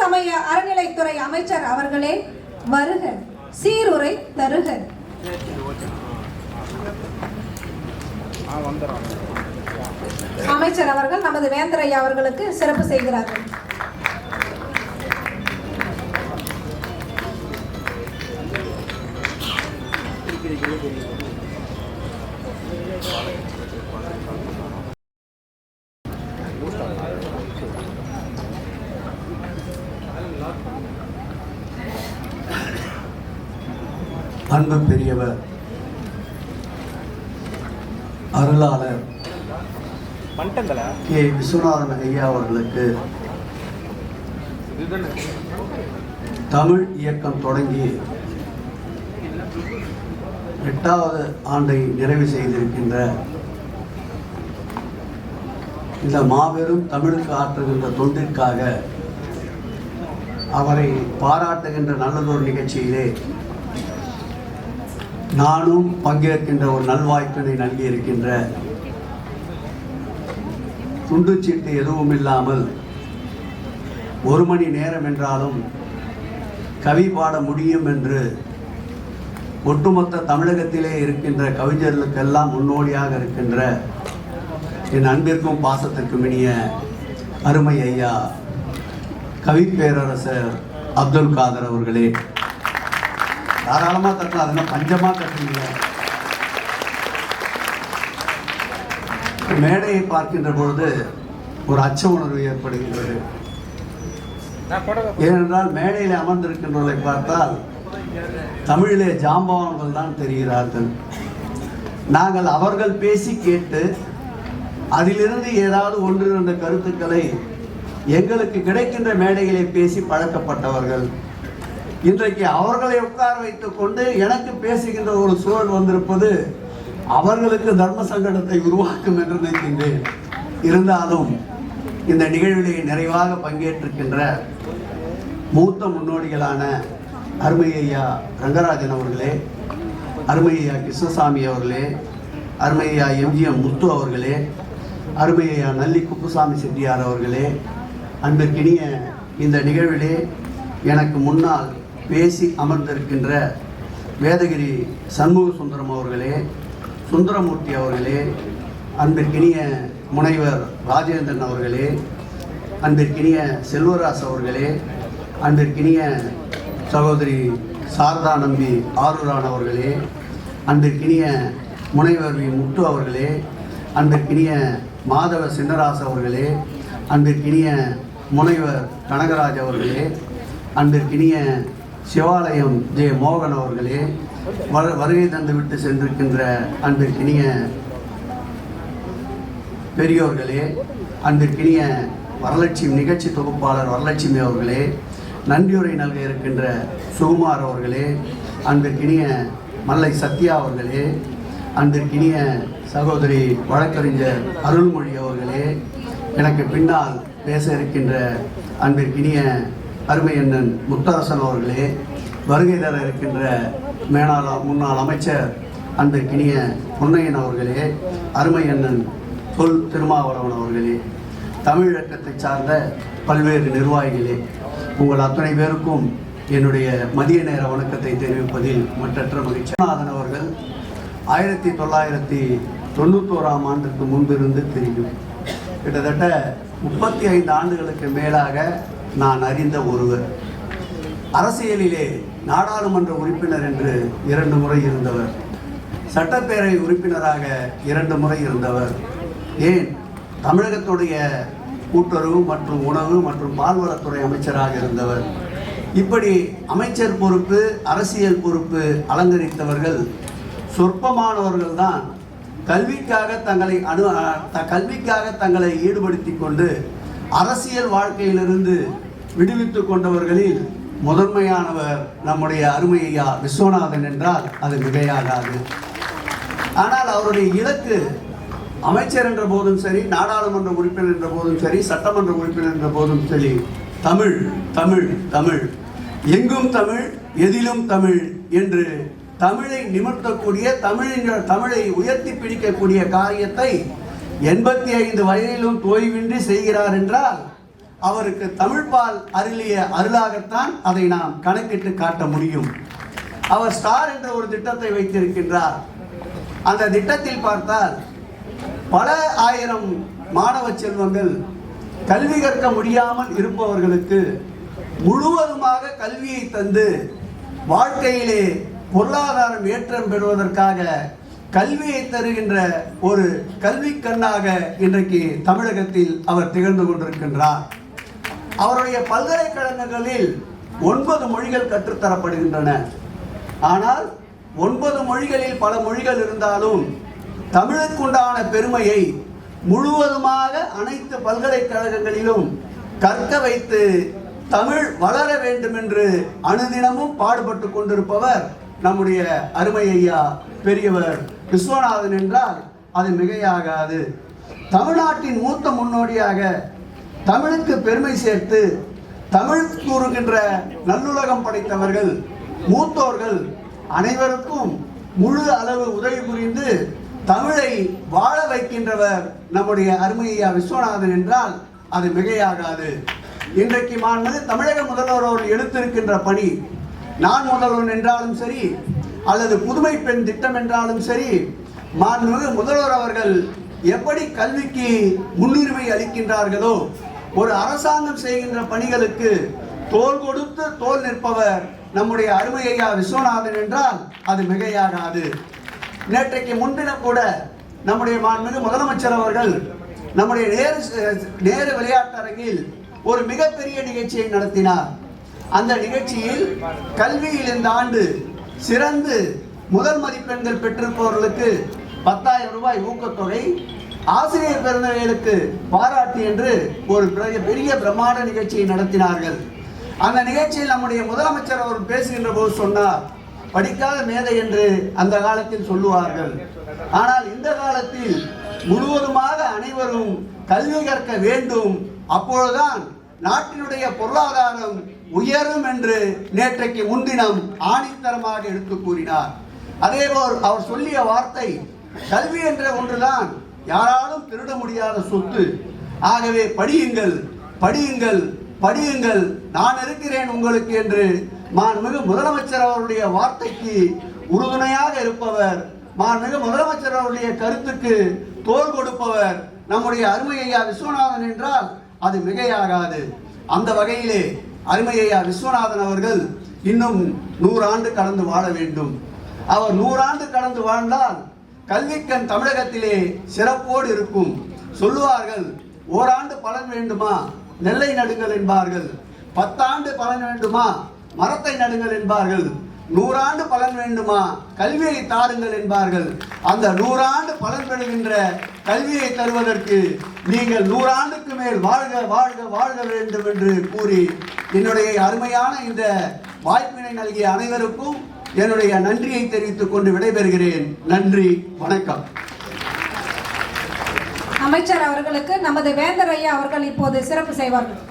சமய அறநிலைத்துறை அமைச்சர் அவர்களே வருக சீருரை தருக. அமைச்சர் அவர்கள் நமது வேந்தரையா அவர்களுக்கு சிறப்பு செய்கிறார்கள். அன்பு பெரியவர் அருளாளர் கே. விஸ்வநாதன் ஐயா அவர்களுக்கு தமிழ் இயக்கம் தொடங்கி எட்டாவது ஆண்டை நிறைவு செய்திருக்கின்ற இந்த மாபெரும் தமிழுக்கு ஆற்றுகின்ற தொண்டிற்காக அவரை பாராட்டுகின்ற நல்லதொரு நிகழ்ச்சியிலே நானும் பங்கேற்கின்ற ஒரு நல்வாய்ப்பினை நல்கியிருக்கின்ற துண்டுச்சீட்டு எதுவும் இல்லாமல் ஒரு மணி நேரம் என்றாலும் கவி பாட முடியும் என்று ஒட்டுமொத்த தமிழகத்திலே இருக்கின்ற கவிஞர்களுக்கெல்லாம் முன்னோடியாக இருக்கின்ற என் அன்பிற்கும் பாசத்திற்கும் இனிய அருமை ஐயா கவி பேரரசர் அப்துல் காதர் அவர்களே. தாராளமாக கட்டலாம் அதெல்லாம் பஞ்சமாக கட்டுறீங்க மேடையை பார்க்கின்ற பொழுது ஒரு அச்ச உணர்வு ஏற்படுகின்றது. ஏனென்றால் மேடையில் அமர்ந்திருக்கின்றவர்களை பார்த்தால் தமிழிலே ஜாம்பவான்கள் தான் தெரிகிறார்கள். நாங்கள் அவர்கள் பேசி கேட்டு அதிலிருந்து ஏதாவது ஒன்று இரண்டு கருத்துக்களை எங்களுக்கு கிடைக்கின்ற மேடைகளை பேசி பழக்கப்பட்டவர்கள். இன்றைக்கு அவர்களை உட்கார வைத்துக் கொண்டு எனக்கு பேசுகின்ற ஒரு சூழல் வந்திருப்பது அவர்களுக்கு தர்ம சங்கடத்தை உருவாக்கும் என்று நினைக்கின்றேன். இருந்தாலும் இந்த நிகழ்விலே நிறைவாக பங்கேற்றிருக்கின்ற மூத்த முன்னோடிகளான அருமையா ரங்கராஜன் அவர்களே அருமையா கிருஷ்ணசாமி அவர்களே அருமையா எம்ஜிஎம் முத்து அவர்களே அருமையா நல்லி குப்புசாமி செட்டியார் அவர்களே அன்பிற்கினிய இந்த நிகழ்விலே எனக்கு முன்னால் பேசி அமர்ந்திருக்கின்ற வேதகிரி சண்முக சுந்தரம் அவர்களே சுந்தரமூர்த்தி அவர்களே அன்பிற்கினிய முனைவர் ராஜேந்திரன் அவர்களே அன்பிற்கினிய செல்வராஸ் அவர்களே அன்பிற்கினிய சகோதரி சாரதா நம்பி ஆரூரான் அவர்களே அன்பிற்கினிய முனைவர் வி முத்து அவர்களே அன்பிற்கினிய மாதவ சின்னராஸ் அவர்களே அன்பிற்கினிய முனைவர் கனகராஜ் அவர்களே அன்பிற்கினிய சிவாலயம் ஜெ மோகன் அவர்களே வ வருகை தந்துவிட்டு சென்றிருக்கின்ற அன்பிற்கினிய பெரியோர்களே அன்பிற்கினிய வரலட்சுமி நிகழ்ச்சி தொகுப்பாளர் வரலட்சுமி அவர்களே நன்றியுரை நல்க இருக்கின்ற சுகுமார் அவர்களே அன்பிற்கினிய மல்லை சத்யா அவர்களே அன்பிற்கினிய சகோதரி வழக்கறிஞர் அருள்மொழி அவர்களே எனக்கு பின்னால் பேச இருக்கின்ற அன்பிற்கினிய அருமை அண்ணன் முத்தரசன் அவர்களே வருகை தர இருக்கின்ற மேலாள முன்னாள் அமைச்சர் அன்பிற்கினிய பொன்னையன் அவர்களே அருமை அண்ணன் தொல் திருமாவளவன் அவர்களே தமிழ் சார்ந்த பல்வேறு நிர்வாகிகளே உங்கள் அத்தனை பேருக்கும் என்னுடைய மதிய நேர வணக்கத்தை தெரிவிப்பதில் மற்றற்ற மகிழ்ச்சி. நாதன் அவர்கள் ஆயிரத்தி தொள்ளாயிரத்தி தொண்ணூத்தோராம் ஆண்டுக்கு முன்பிருந்து தெரியும். கிட்டத்தட்ட முப்பத்தி ஐந்து ஆண்டுகளுக்கு மேலாக நான் அறிந்த ஒருவர். அரசியலிலே நாடாளுமன்ற உறுப்பினர் என்று இரண்டு முறை இருந்தவர். சட்டப்பேரவை உறுப்பினராக இரண்டு முறை இருந்தவர். ஏன்? தமிழகத்துடைய கூட்டுறவு மற்றும் உணவு மற்றும் பால்வளத்துறை அமைச்சராக இருந்தவர். இப்படி அமைச்சர் பொறுப்பு அரசியல் பொறுப்பு அலங்கரித்தவர்கள் சொற்பமானவர்கள் தான். கல்விக்காக தங்களை அனு த- கல்விக்காக தங்களை ஈடுபடுத்தி கொண்டு அரசியல் வாழ்க்கையிலிருந்து விடுவித்துக் கொண்டவர்களில் முதன்மையானவர் நம்முடைய அருமையா விஸ்வநாதன் என்றால் அது மிகையாகாது. ஆனால் அவருடைய இலக்கு அமைச்சர் என்ற போதும் சரி நாடாளுமன்ற உறுப்பினர் என்ற போதும் சரி சட்டமன்ற உறுப்பினர் என்ற போதும் சரி தமிழ் தமிழ் தமிழ். எங்கும் தமிழ் எதிலும் தமிழ் என்று தமிழை நிமிர்த்தக்கூடிய தமிழின் தமிழை உயர்த்தி பிடிக்கக்கூடிய காரியத்தை எண்பத்தி ஐந்து வயதிலும் தோய்வின்றி செய்கிறார் என்றால் அவருக்கு தமிழ்பால் அருளிய அருளாகத்தான் அதை நாம் கணக்கிட்டு காட்ட முடியும். அவர் ஸ்டார் என்ற ஒரு திட்டத்தை வைத்திருக்கின்றார். அந்த திட்டத்தில் பார்த்தால் பல ஆயிரம் மாணவ செல்வங்கள் கல்வி கற்க முடியாமல் இருப்பவர்களுக்கு முழுவதுமாக கல்வியை தந்து வாழ்க்கையிலே பொருளாதாரம் ஏற்றம் பெறுவதற்காக கல்வியை தருகின்ற ஒரு கல்வி கண்ணாக இன்றைக்கு தமிழகத்தில் அவர் திகழ்ந்து கொண்டிருக்கின்றார். அவருடைய பல்கலைக்கழகங்களில் ஒன்பது மொழிகள் கற்றுத்தரப்படுகின்றன. ஆனால் ஒன்பது மொழிகளில் பல மொழிகள் இருந்தாலும் தமிழுக்குண்டான பெருமையை முழுவதுமாக அனைத்து பல்கலைக்கழகங்களிலும் கற்க வைத்து தமிழ் வளர வேண்டும் என்று அனுதினமும் பாடுபட்டு கொண்டிருப்பவர் நம்முடைய அருமை ஐயா பெரியவர் விஸ்வநாதன் என்றால் அது மிகையாகாது. தமிழ்நாட்டின் மூத்த முன்னோடியாக தமிழுக்கு பெருமை சேர்த்து தமிழ் கூறுகின்ற நல்லுலகம் படைத்தவர்கள் மூத்தோர்கள் அனைவருக்கும் முழு அளவு உதவி புரிந்து தமிழை வாழ வைக்கின்றவர் நம்முடைய அருமையா விஸ்வநாதன் என்றால் அது மிகையாகாது. இன்றைக்கு மாண்பது தமிழக முதல்வர் அவர்கள் எடுத்திருக்கின்ற பணி நான் முதல்வன் என்றாலும் சரி அல்லது புதுமை பெண் திட்டம் என்றாலும் சரி மாண்புமிகு முதல்வர் அவர்கள் எப்படி கல்விக்கு முன்னுரிமை அளிக்கின்றார்களோ ஒரு அரசாங்கம் செய்கின்ற பணிகளுக்கு தோல் கொடுத்து தோல் நிற்பவர் நம்முடைய அருமையா விஸ்வநாதன் என்றால் அது மிகையாகாது. நேற்றைக்கு முன்தினம் கூட நம்முடைய மாண்புமிகு முதலமைச்சர் அவர்கள் நம்முடைய நேரு நேரு விளையாட்டரங்கில் ஒரு மிகப்பெரிய நிகழ்ச்சியை நடத்தினார். அந்த நிகழ்ச்சியில் கல்வியில் இந்த ஆண்டு சிறந்து முதல் மதிப்பெண்கள் பெற்றிருப்பவர்களுக்கு பத்தாயிரம் ரூபாய் ஊக்கத்தொகை ஆசிரியர் பெருந்தகைகளுக்கு பாராட்டு என்று ஒரு பெரிய- பெரிய பிரம்மாண்ட நிகழ்ச்சியை நடத்தினார்கள். அந்த நிகழ்ச்சியில் நம்முடைய முதலமைச்சர் அவர் பேசுகின்ற போது சொன்னார் படிக்காத மேதை என்று அந்த காலத்தில் சொல்லுவார்கள். ஆனால் இந்த காலத்தில் முழுவதுமாக அனைவரும் கல்வி கற்க வேண்டும். அப்பொழுதுதான் நாட்டினுடைய பொருளாதாரம் உயரும் என்று நேற்றைக்கு முன்தினம் ஆணித்தரமாக எடுத்து கூறினார். அதேபோல் அவர் சொல்லிய வார்த்தை கல்வி என்ற ஒன்றுதான் யாராலும் திருட முடியாத சொத்து. ஆகவே படியுங்கள் படியுங்கள் படியுங்கள். நான் இருக்கிறேன் உங்களுக்கு என்று மாண்புமிகு முதலமைச்சர் அவருடைய வார்த்தைக்கு உறுதுணையாக இருப்பவர் மாண்புமிகு முதலமைச்சர் அவருடைய கருத்துக்கு தோல் கொடுப்பவர் நம்முடைய அருமையா விஸ்வநாதன் என்றால் அது மிகையாகாது. அந்த வகையிலே அருமையா விஸ்வநாதன் அவர்கள் இன்னும் நூறாண்டு கடந்து வாழ வேண்டும். அவர் நூறாண்டு கடந்து வாழ்ந்தால் கல்விக்கண் தமிழகத்திலே சிறப்போடு இருக்கும். சொல்லுவார்கள் ஓராண்டு பலன் வேண்டுமா? நெல்லை நடுங்கள் என்பார்கள். பத்தாண்டு பலன் வேண்டுமா? மரத்தை நடுங்கள் என்பார்கள். நூறாண்டு பலன் வேண்டுமா? கல்வியை தாருங்கள் என்பார்கள். அந்த நூறாண்டு பலன் பெறுகின்ற கல்வியை தருவதற்கு நீங்கள் நூறாண்டுக்கு மேல் வாழ்க வாழ்க வாழ்க வேண்டும் என்று கூறி என்னுடைய அருமையான இந்த வாய்ப்பினை நல்கிய அனைவருக்கும் என்னுடைய நன்றியை தெரிவித்துக் கொண்டு விடைபெறுகிறேன். நன்றி வணக்கம். அமைச்சர் அவர்களுக்கு நமது வேந்தர் ஐயா அவர்கள் இப்போது சிறப்பு செய்வார்கள்.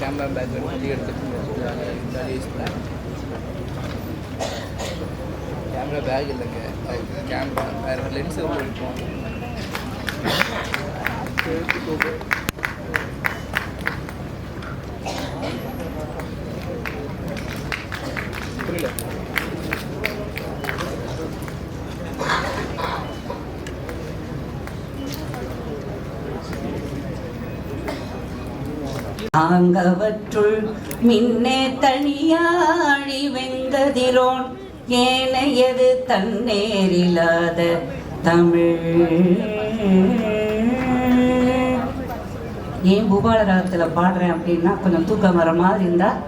கேமரா பேக்ரவுண்ட் வெளியே எடுத்துட்டு கேமரா பேக் இல்லைங்க கேமரா வேறு லென்ஸு போயிருக்கோம் ஆங்கவற்றுள் மின்னே தனியாழி வெங்கதிரோன் ஏனையது தன்னேரில்லாத தமிழ். ஏன் பூபால ராகத்தில் பாடுறேன் அப்படின்னா கொஞ்சம் தூக்கம் வர மாதிரி இருந்தால்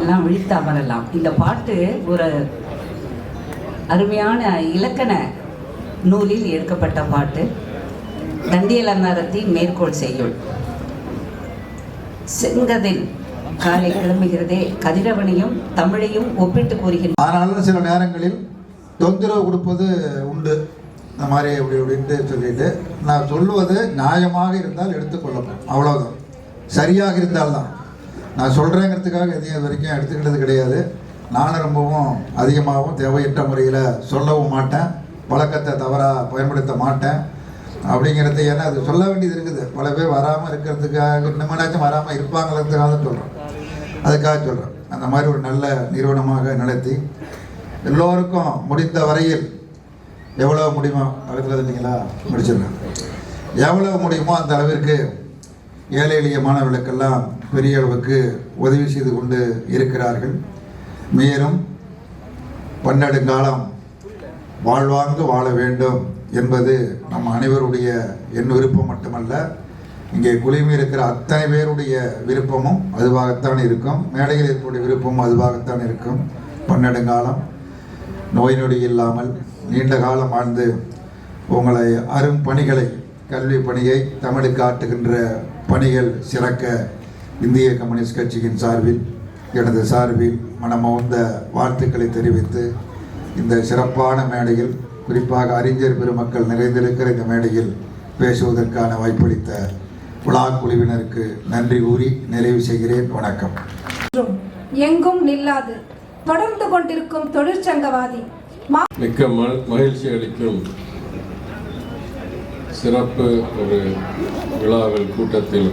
எல்லாம் விழித்தா வரலாம் இந்த பாட்டு ஒரு அருமையான இலக்கண நூலில் எடுக்கப்பட்ட பாட்டு. தண்டியலங்காரத்தின் மேற்கோள் செய்யுள். செங்கதில் காலை கிளம்புகிறதே. கதிரவனையும் தமிழையும் ஒப்பிட்டு கூறுகின்ற ஆனாலும் சில நேரங்களில் தொந்தரவு கொடுப்பது உண்டு. இந்த மாதிரி இப்படி இப்படின்ட்டு சொல்லிட்டு நான் சொல்லுவது நியாயமாக இருந்தால் எடுத்துக்கொள்ளப்படும் அவ்வளோதான் சரியாக இருந்தால்தான். நான் சொல்கிறேங்கிறதுக்காக எதையும் இது வரைக்கும் எடுத்துக்கிட்டது கிடையாது. நானும் ரொம்பவும் அதிகமாகவும் தேவையற்ற முறையில் சொல்லவும் மாட்டேன். பழக்கத்தை தவறாக பயன்படுத்த மாட்டேன். அப்படிங்கிறது ஏன்னா அது சொல்ல வேண்டியது இருக்குது. பல பேர் வராமல் இருக்கிறதுக்காக இன்னமேனாச்சும் வராமல் இருப்பாங்கிறதுக்காக சொல்கிறோம் அதுக்காக சொல்கிறேன் அந்த மாதிரி ஒரு நல்ல நிறுவனமாக நடத்தி எல்லோருக்கும் முடிந்த வரையில் எவ்வளோ முடியுமோ பக்கத்தில் இருந்தீங்களா? முடிச்சிடுறேன் எவ்வளவு முடியுமோ அந்த அளவிற்கு ஏழை எளிய மாணவர்களுக்கெல்லாம் பெரிய அளவுக்கு உதவி செய்து கொண்டு இருக்கிறார்கள். மேலும் பன்னெடுங்காலம் வாழ்வாங்கு வாழ வேண்டும் என்பது நம் அனைவருடைய என் விருப்பம் மட்டுமல்ல இங்கே குழுமி இருக்கிற அத்தனை பேருடைய விருப்பமும் அதுவாகத்தான் இருக்கும். மேடையில் இருக்கக்கூடிய விருப்பமும் அதுவாகத்தான் இருக்கும். பன்னெடுங்காலம் நோய் நொடி இல்லாமல் நீண்ட காலம் வாழ்ந்து உங்களை அரும் பணிகளை கல்வி பணியை தமிழுக்கு ஆட்டுகின்ற பணிகள் சிறக்க இந்திய கம்யூனிஸ்ட் கட்சியின் சார்பில் எனது சார்பில் மனமோந்த வாழ்த்துக்களை தெரிவித்து இந்த சிறப்பான மேடையில் குறிப்பாக அறிஞர் பெருமக்கள் நிறைந்திருக்கிற இந்த மேடையில் பேசுவதற்கான வாய்ப்பளித்த விழா குழுவினருக்கு நன்றி கூறி நிறைவு செய்கிறேன். வணக்கம். எங்கும் நில்லாது தொடர்ந்து கொண்டிருக்கும் தொழிற்சங்கவாதி மிக்க மகிழ்ச்சி அளிக்கும் சிறப்பு ஒரு விழாவில் கூட்டத்தில்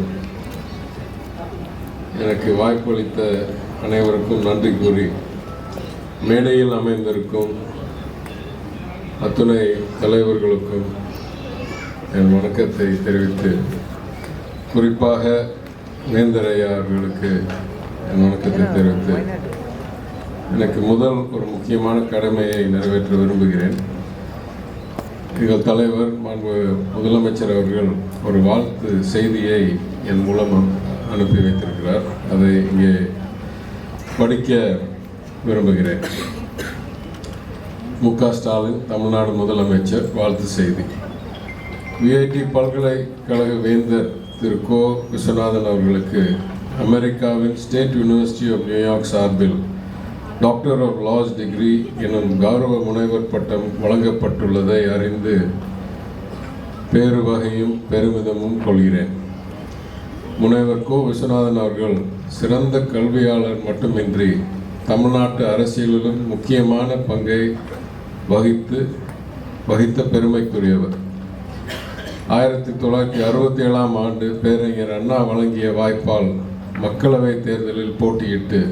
எனக்கு வாய்ப்பளித்த அனைவருக்கும் நன்றி கூறி மேடையில் அமைந்திருக்கும் அத்துணை தலைவர்களுக்கும் என் வணக்கத்தை தெரிவித்து குறிப்பாக வேந்தரையா அவர்களுக்கு என் வணக்கத்தை தெரிவித்து எனக்கு முதல் ஒரு முக்கியமான கடமையை நிறைவேற்ற விரும்புகிறேன். எங்கள் தலைவர் மாண்பு முதலமைச்சர் அவர்கள் ஒரு வாழ்த்து செய்தியை என் மூலம் அனுப்பி வைத்திருக்கிறார். அதை இங்கே படிக்க விரும்புகிறேன். மு க ஸ்டாலின் தமிழ்நாடு முதலமைச்சர் வாழ்த்து செய்தி. விஐடி பல்கலைக்கழக வேந்தர் திரு கோ. விஸ்வநாதன் அவர்களுக்கு அமெரிக்காவின் state university of New York சார்பில் டாக்டர் ஆஃப் லாஸ் டிகிரி எனும் கௌரவ முனைவர் பட்டம் வழங்கப்பட்டுள்ளதை அறிந்து பேரு வகையும் பெருமிதமும் கொள்கிறேன். முனைவர் கோ. விஸ்வநாதன் அவர்கள் சிறந்த கல்வியாளர் மட்டுமின்றி தமிழ்நாட்டு அரசியலிலும் முக்கியமான பங்கை வகித்து வகித்த பெருமைக்குரியவர். ஆயிரத்தி தொள்ளாயிரத்தி அறுபத்தி ஏழாம் ஆண்டு பேரறிஞர் அண்ணா வழங்கிய வாய்ப்பால் மக்களவைத் தேர்தலில் போட்டியிட்டு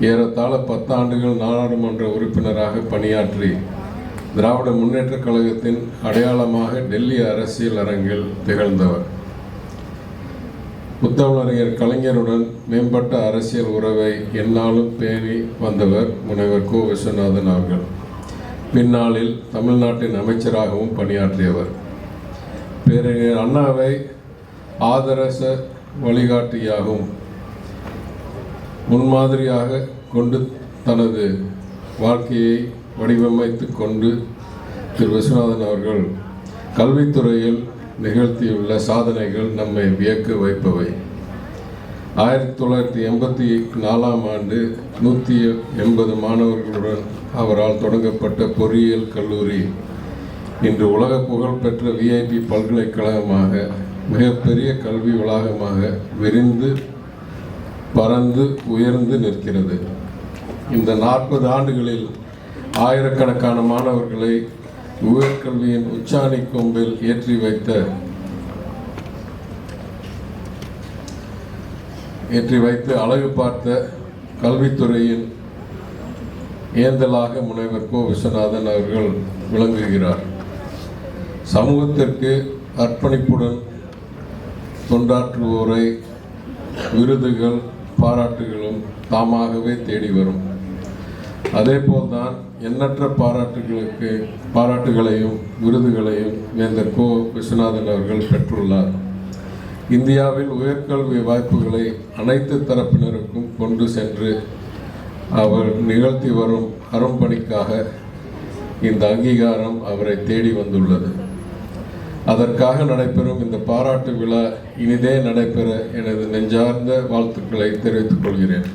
ஏறத்தாழ பத்தாண்டுகள் நாடாளுமன்ற உறுப்பினராக பணியாற்றி திராவிட முன்னேற்றக் கழகத்தின் அடையாளமாக டெல்லி அரசியல் அரங்கில் திகழ்ந்தவர். புத்தமிழறிஞர் கலைஞருடன் மேம்பட்ட அரசியல் உறவை எந்நாளும் பேணி வந்தவர் முனைவர் கோ. விஸ்வநாதன் அவர்கள். பின்னாளில் தமிழ்நாட்டின் அமைச்சராகவும் பணியாற்றியவர். பேரறிஞர் அண்ணாவை ஆதரச வழிகாட்டியாகவும் முன்மாதிரியாக கொண்டு தனது வாழ்க்கையை வடிவமைத்து கொண்டு திரு. விஸ்வநாதன் அவர்கள் கல்வித்துறையில் நிகழ்த்தியுள்ள சாதனைகள் நம்மை வியக்க வைப்பவை. ஆயிரத்தி தொள்ளாயிரத்தி எண்பத்தி நாலாம் ஆண்டு நூற்றி எண்பது மாணவர்களுடன் அவரால் தொடங்கப்பட்ட பொறியியல் கல்லூரி. இன்று உலக புகழ்பெற்ற விஐடி பல்கலைக்கழகமாக மிகப்பெரிய கல்வி வளாகமாக விரிந்து பறந்து உயர்ந்து நிற்கிறது. இந்த நாற்பது ஆண்டுகளில் ஆயிரக்கணக்கான மாணவர்களை உயர்கல்வியின் உச்சாணி கொம்பில் ஏற்றி வைத்த ஏற்றி வைத்து அழகு பார்த்த கல்வித்துறையின் ஏந்தலாக முனைவர் கோ. விஸ்வநாதன் அவர்கள் விளங்குகிறார். சமூகத்திற்கு அர்ப்பணிப்புடன் தொண்டாற்றுவோரை விருதுகள் பாராட்டுகளும் தாமாகவே தேடி வரும். அதேபோல்தான் எண்ணற்ற பாராட்டுகளுக்கு பாராட்டுகளையும் விருதுகளையும் வேந்தர் கோ. விஸ்வநாதன் அவர்கள் பெற்றுள்ளார். இந்தியாவில் உயர்கல்வி வாய்ப்புகளை அனைத்து தரப்பினருக்கும் கொண்டு சென்று அவர் நிகழ்த்தி வரும் அரும்பணிக்காக இந்த அங்கீகாரம் அவரை தேடி வந்துள்ளது. அதற்காக நடைபெறும் இந்த பாராட்டு விழா இனிதே நடைபெற எனது நெஞ்சார்ந்த வாழ்த்துக்களை தெரிவித்துக் கொள்கிறேன்.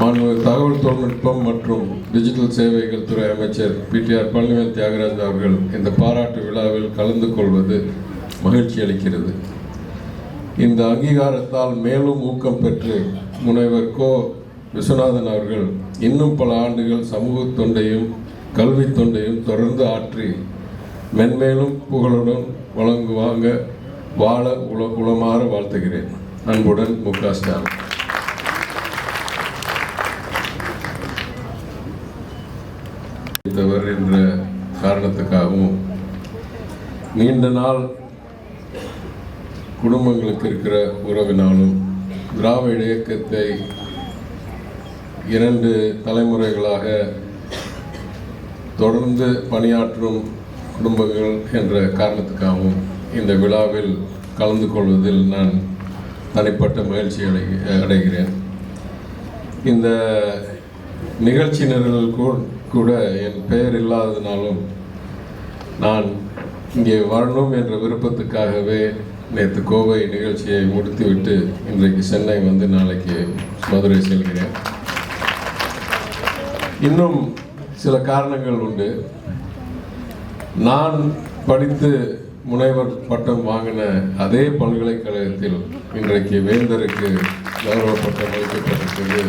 மாண்பு தகவல் தொழில்நுட்பம் மற்றும் டிஜிட்டல் சேவைகள் துறை அமைச்சர் பிடிஆர் பழனிவேல் தியாகராஜ் அவர்கள் இந்த பாராட்டு விழாவில் கலந்து கொள்வது மகிழ்ச்சி அளிக்கிறது. இந்த அங்கீகாரத்தால் மேலும் ஊக்கம் பெற்று முனைவர் கோ விஸ்வநாதன் அவர்கள் இன்னும் பல ஆண்டுகள் சமூக தொண்டையும் கல்வி தொண்டையும் தொடர்ந்து ஆற்றி மென்மேலும் புகழுடன் வழங்குவாங்க வாழ உல உளமாற வாழ்த்துகிறேன். அன்புடன் மு க ஸ்டாலின். என்ற காரணத்துக்காகவும் நீண்ட நாள் குடும்பங்களுக்கு இருக்கிற உறவினாலும் திராவிட இயக்கத்தை இரண்டு தலைமுறைகளாக தொடர்ந்து பணியாற்றும் குடும்பங்கள் என்ற காரணத்துக்காகவும் இந்த விழாவில் கலந்து கொள்வதில் நான் தனிப்பட்ட மகிழ்ச்சி அடை அடைகிறேன். இந்த நிகழ்ச்சி நிரலில் கூ- கூட என் பெயர் இல்லாததினாலும் நான் இங்கே வரணும் என்ற விருப்பத்துக்காகவே நேற்று கோவை நிகழ்ச்சியை முடித்துவிட்டு இன்றைக்கு சென்னை வந்து நாளைக்கு மதுரை செல்கிறேன். இன்னும் சில காரணங்கள் உண்டு. நான் படித்து முனைவர் பட்டம் வாங்கின அதே பல்கலைக்கழகத்தில் இன்றைக்கு வேந்தருக்கு கௌரவ பட்டம் அளிக்கப்பட்டிருக்கிறது.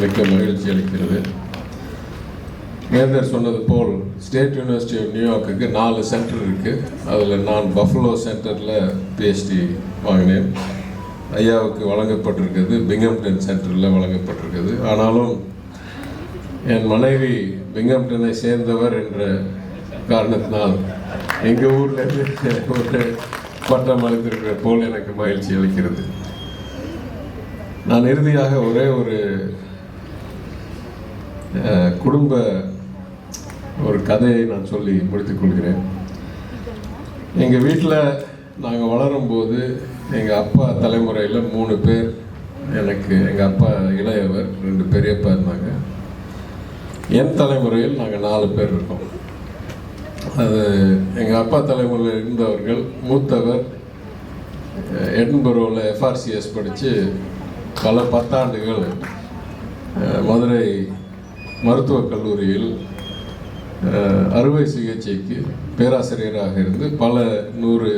மிக்க மகிழ்ச்சி அளிக்கிறது. நேர்தர் சொன்னது போல் ஸ்டேட் யூனிவர்சிட்டி ஆஃப் நியூயார்க்குக்கு நாலு சென்டர் இருக்குது அதில் நான் பஃபலோ சென்டரில் பிஹெச்டி வாங்கினேன். ஐயாவுக்கு வழங்கப்பட்டிருக்கிறது பிங்கம்டன் சென்டரில் வழங்கப்பட்டிருக்கிறது. ஆனாலும் என் மனைவி பிங்கம்டனை சேர்ந்தவர் என்ற காரணத்தினால் எங்கள் ஊர்லேருந்து ஒரு பட்டம் அளித்திருக்கிற போல் எனக்கு மகிழ்ச்சி அளிக்கிறது. நான் இறுதியாக ஒரே ஒரு குடும்ப ஒரு கதையை நான் சொல்லி முடித்துக் கொள்கிறேன். எங்கள் வீட்டில் நாங்கள் வளரும்போது எங்கள் அப்பா தலைமுறையில் மூணு பேர் எனக்கு எங்கள் அப்பா இளையவர் ரெண்டு பெரியப்பா இருந்தாங்க. என் தலைமுறையில் நாங்கள் நாலு பேர் இருக்கோம். அது எங்கள் அப்பா தலைமுறையில் இருந்தவர்கள் மூத்தவர் அஹ், எடின்பரோவில் எஃப்ஆர்சிஎஸ் படித்து பல பத்தாண்டுகள் மதுரை மருத்துவக் கல்லூரியில் அறுவை சிகிச்சைக்கு பேராசிரியராக இருந்து பல நூறு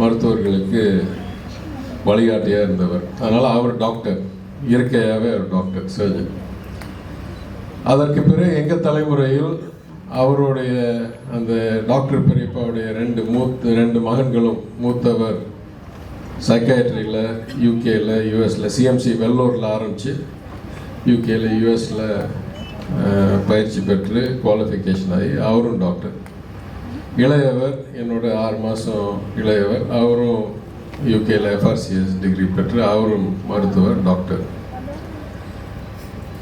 மருத்துவர்களுக்கு வழிகாட்டியாக இருந்தவர். அதனால் அவர் டாக்டர். இயற்கையாகவே அவர் டாக்டர் சர்ஜன். அதற்கு பிறகு எங்கள் தலைமுறையில் அவருடைய அந்த டாக்டர் பெரியப்பாவுடைய ரெண்டு மூத்த ரெண்டு மகன்களும் மூத்தவர் சைக்காட்ரியில் யூகேயில் யூஎஸில் சிஎம்சி வெள்ளூரில் ஆரம்பித்து யூகேயில் யூஎஸில் பயிற்சி பெற்று குவாலிஃபிகேஷன் ஆகி அவரும் டாக்டர் இளையவர் என்னோட ஆறு மாதம் இளையவர் அவரும் யூகேல எஃப்ஆர்சிஎஸ் டிகிரி பெற்று அவரும் மருத்துவர் டாக்டர்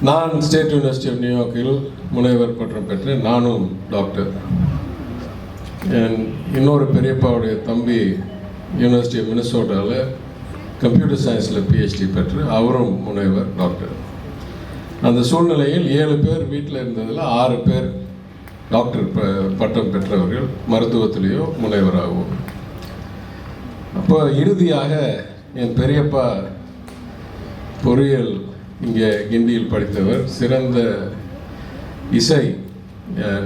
நான் ஸ்டேட் யூனிவர்சிட்டி ஆஃப் நியூயார்க்கில் முனைவர் பட்டம் பெற்று நானும் டாக்டர் என் இன்னொரு பெரியப்பாவுடைய தம்பி யூனிவர்சிட்டி ஆஃப் மினிசோட்டாவில் கம்ப்யூட்டர் சயின்ஸில் பிஹெச்டி பெற்று அவரும் முனைவர் டாக்டர் அந்த சூழ்நிலையில் ஏழு பேர் வீட்டில் இருந்ததில் ஆறு பேர் டாக்டர் ப பட்டம் பெற்றவர்கள் மருத்துவத்திலேயோ முனைவராகவோ. அப்போ இறுதியாக என் பெரியப்பா பொறியியல் இங்கே கிண்டியில் படித்தவர் சிறந்த இசை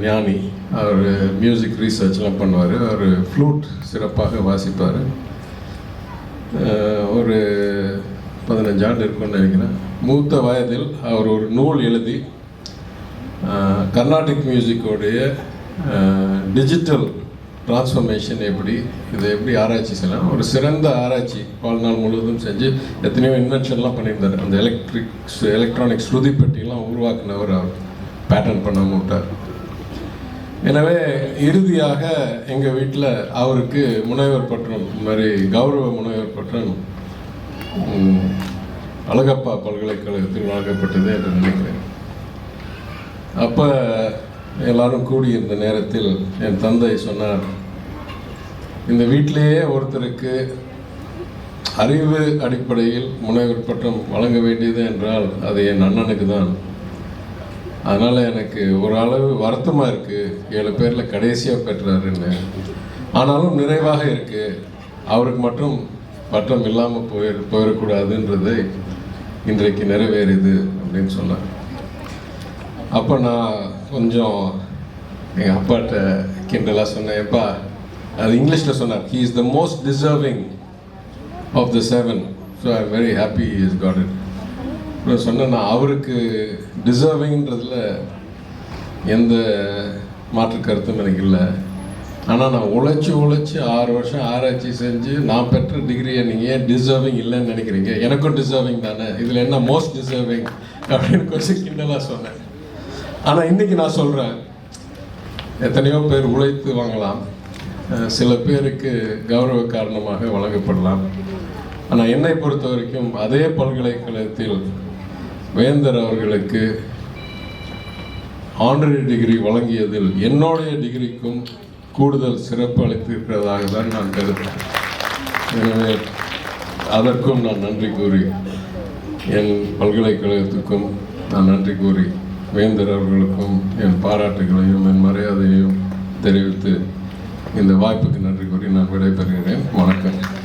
ஞானி. அவர் மியூசிக் ரீசர்ச்லாம் பண்ணுவார். அவர் ஃப்ளூட் சிறப்பாக வாசிப்பார். ஒரு பதினஞ்சு ஆண்டு இருக்கும்னு நினைக்கிறேன். மூத்த வயதில் அவர் ஒரு நூல் எழுதி கர்நாடிக் மியூசிக்கோடைய டிஜிட்டல் டிரான்ஸ்ஃபர்மேஷன் எப்படி இதை எப்படி ஆராய்ச்சி செய்யலாம்? ஒரு சிறந்த ஆராய்ச்சி வாழ்நாள் முழுவதும் செஞ்சு எத்தனையோ இன்வென்ஷன்லாம் பண்ணியிருந்தார். அந்த எலக்ட்ரிக் எலக்ட்ரானிக் ஸ்ருதி பெட்டிலாம் உருவாக்குனவர் அவர். பேட்டர்ன் பண்ண மாட்டார் எனவே இறுதியாக எங்கள் வீட்டில் அவருக்கு முனைவர் பட்டம் இந்த மாதிரி கௌரவ முனைவர் பட்டம் அழகப்பா பல்கலைக்கழகத்தில் வழங்கப்பட்டது என்று நினைக்கிறேன். அப்போ எல்லாரும் கூடியிருந்த நேரத்தில் என் தந்தை சொன்னார் இந்த வீட்டிலேயே ஒருத்தருக்கு அறிவு அடிப்படையில் முனைவர் பட்டம் வழங்க வேண்டியது என்றால் அது என் அண்ணனுக்கு தான். அதனால் எனக்கு ஒரு அளவு வருத்தமாக இருக்குது ஏழு பேரில் கடைசியாக பெற்றாருன்னு ஆனாலும் நிறைவாக இருக்குது அவருக்கு மட்டும் பட்டம் இல்லாமல் போயிட போயிடக்கூடாதுன்றதை இன்றைக்கு நிறைவேறுது அப்படின்னு சொன்னேன் அப்போ நான் கொஞ்சம் எங்கள் அப்பாட்ட கிண்டலாக சொன்னேன் எப்பா அது இங்கிலீஷில் சொன்னார் he is the most deserving of the seven so I very happy is got it நான் சொன்னேன் நான் அவருக்கு டிசர்விங்கிறதுல எந்த மாற்று கருத்தும் எனக்கு இல்லை. ஆனால் நான் உழைச்சி உழைச்சி ஆறு வருஷம் ஆராய்ச்சி செஞ்சு நான் பெற்ற டிகிரியை நீங்கள் ஏன் டிசர்விங் இல்லைன்னு நினைக்கிறீங்க? எனக்கும் டிசர்விங் தானே? இதில் என்ன மோஸ்ட் டிசர்விங் அப்படின்னு கொஞ்சம் கிண்டலாக சொன்னேன். ஆனால் இன்னைக்கு நான் சொல்கிறேன் எத்தனையோ பேர் உழைத்து வாங்கலாம். சில பேருக்கு கௌரவ காரணமாக வழங்கப்படலாம். ஆனால் என்னை பொறுத்த வரைக்கும் அதே பல்கலைக்கழகத்தில் வேந்தர் அவர்களுக்கு ஆனரரி டிகிரி வழங்கியதில் என்னுடைய டிகிரிக்கும் கூடுதல் சிறப்பு அளித்திருக்கிறதாக தான் நான் கருதுகிறேன். எனவே அதற்கும் நான் நன்றி கூறி என் பல்கலைக்கழகத்துக்கும் நான் நன்றி கூறி வேந்தர் அவர்களுக்கும் என் பாராட்டுகளையும் என் மரியாதையையும் தெரிவித்து இந்த வாய்ப்புக்கு நன்றி கூறி நான் விடைபெறுகிறேன். வணக்கம்.